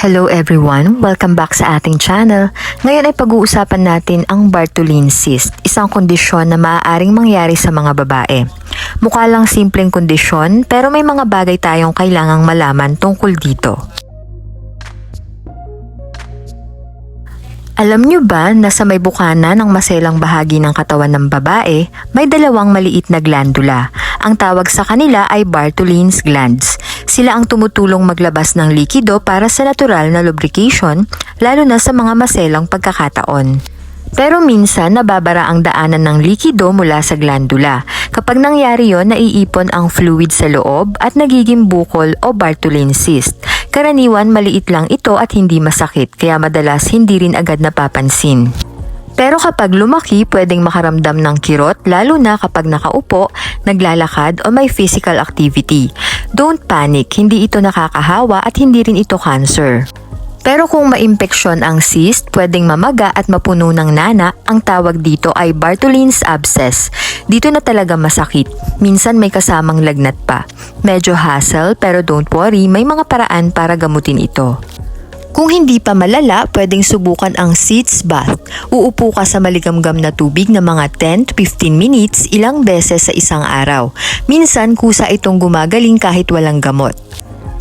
Hello everyone! Welcome back sa ating channel. Ngayon ay pag-uusapan natin ang Bartholin cyst, isang kondisyon na maaaring mangyari sa mga babae. Mukha lang simpleng kondisyon pero may mga bagay tayong kailangang malaman tungkol dito. Alam nyo ba na sa may bukana ng maselang bahagi ng katawan ng babae, may dalawang maliit na glandula. Ang tawag sa kanila ay Bartholin's glands. Sila ang tumutulong maglabas ng likido para sa natural na lubrication, lalo na sa mga maselang pagkakataon. Pero minsan nababara ang daanan ng likido mula sa glandula. Kapag nangyari yon, naiipon ang fluid sa loob at nagiging bukol o Bartholin cyst. Karaniwan maliit lang ito at hindi masakit kaya madalas hindi rin agad napapansin. Pero kapag lumaki, pwedeng makaramdam ng kirot lalo na kapag nakaupo, naglalakad o may physical activity. Don't panic, hindi ito nakakahawa at hindi rin ito cancer. Pero kung maimpeksyon ang cyst, pwedeng mamaga at mapuno ng nana, ang tawag dito ay Bartholin's abscess. Dito na talaga masakit. Minsan may kasamang lagnat pa. Medyo hassle pero don't worry, may mga paraan para gamutin ito. Kung hindi pa malala, pwedeng subukan ang sitz bath. Uupo ka sa maligamgam na tubig na mga 10 to 15 minutes ilang beses sa isang araw. Minsan kusa itong gumagaling kahit walang gamot.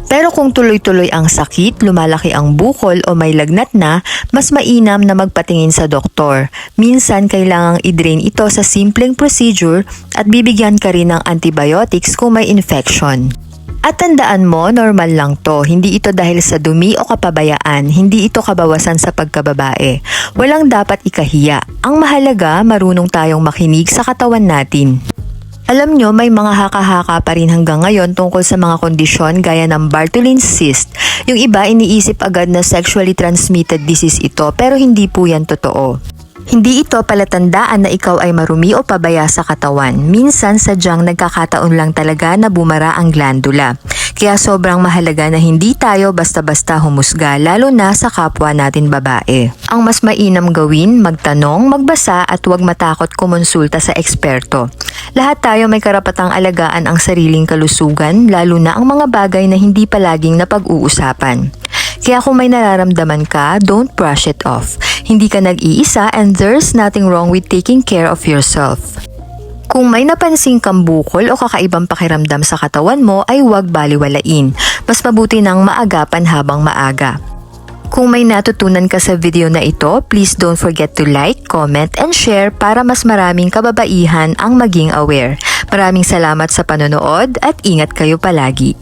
Pero kung tuloy-tuloy ang sakit, lumalaki ang bukol o may lagnat na, mas mainam na magpatingin sa doktor. Minsan kailangang i-drain ito sa simpleng procedure at bibigyan ka rin ng antibiotics kung may infection. At tandaan mo, normal lang to. Hindi ito dahil sa dumi o kapabayaan. Hindi ito kabawasan sa pagkababae. Walang dapat ikahiya. Ang mahalaga, marunong tayong makinig sa katawan natin. Alam nyo, may mga haka-haka pa rin hanggang ngayon tungkol sa mga kondisyon gaya ng Bartholin's cyst. Yung iba iniisip agad na sexually transmitted disease ito pero hindi po yan totoo. Hindi ito palatandaan na ikaw ay marumi o pabaya sa katawan. Minsan sadyang nagkakataon lang talaga na bumara ang glandula. Kaya sobrang mahalaga na hindi tayo basta-basta humusga lalo na sa kapwa natin babae. Ang mas mainam gawin, magtanong, magbasa at huwag matakot kumonsulta sa eksperto. Lahat tayo may karapatang alagaan ang sariling kalusugan lalo na ang mga bagay na hindi palaging napag-uusapan. Kaya kung may nararamdaman ka, don't brush it off. Hindi ka nag-iisa and there's nothing wrong with taking care of yourself. Kung may napansing kang bukol o kakaibang pakiramdam sa katawan mo ay huwag baliwalain. Mas mabuti nang maagapan habang maaga. Kung may natutunan ka sa video na ito, please don't forget to like, comment, and share para mas maraming kababaihan ang maging aware. Maraming salamat sa panonood at ingat kayo palagi.